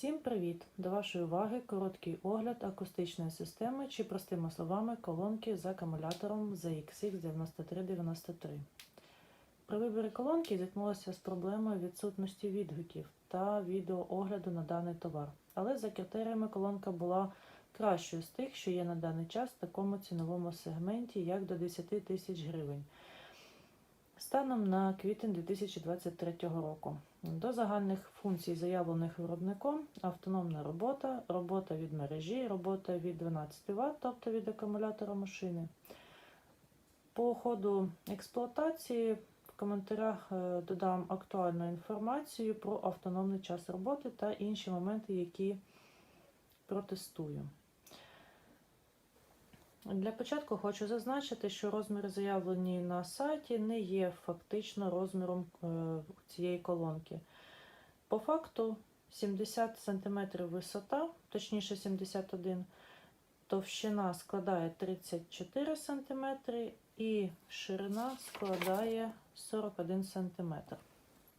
Всім привіт! До вашої уваги короткий огляд акустичної системи чи, простими словами, колонки з акумулятором ZXX9393. При виборі колонки зіткнулася з проблемою відсутності відгуків та відеоогляду на даний товар. Але за критеріями колонка була кращою з тих, що є на даний час в такому ціновому сегменті, як до 10 тисяч гривень. Станом на квітень 2023 року. До загальних функцій, заявлених виробником, автономна робота, робота від мережі, робота від 12 Вт, тобто від акумулятора машини. По ходу експлуатації в коментарях е, додам актуальну інформацію про автономний час роботи та інші моменти, які протестую. Для початку хочу зазначити, що розміри, заявлені на сайті, не є фактично розміром е, цієї колонки. По факту 70 см висота, точніше 71 товщина складає 34 см і ширина складає 41 см.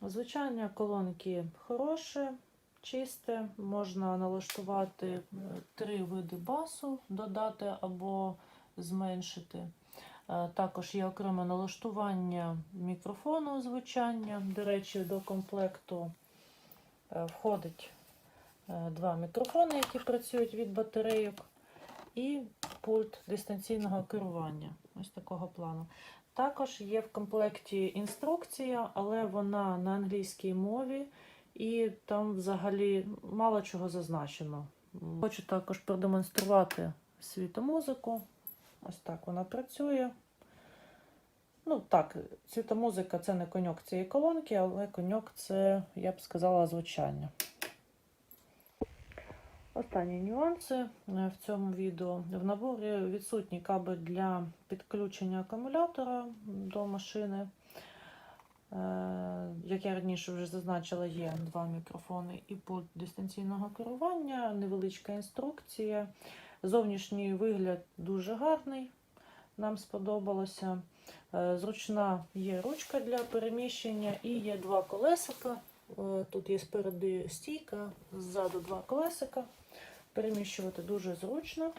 Звичайно, колонки хороше, чисте, можна налаштувати е, три види басу, додати або зменшити. Е, Також є окреме налаштування мікрофону звучання. До речі, до комплекту е, входить два мікрофони, які працюють від батарейок, і пульт дистанційного керування. Ось такого плану. Також є в комплекті інструкція, але вона на англійській мові. І там взагалі мало чого зазначено. Хочу також продемонструвати світомузику. Ось так вона працює. Ну так, світомузика це не коньок цієї колонки, але коньок це, я б сказала, звучання. Останні нюанси е, в цьому відео. В наборі відсутній кабель для підключення акумулятора до машини. Як я раніше вже зазначила, є два мікрофони і пульт дистанційного керування, невеличка інструкція. Зовнішній вигляд дуже гарний, нам сподобалося. Е, Зручна є ручка для переміщення і є два колесика. Е, Тут є спереду стійка, ззаду два колесика. Переміщувати дуже зручно.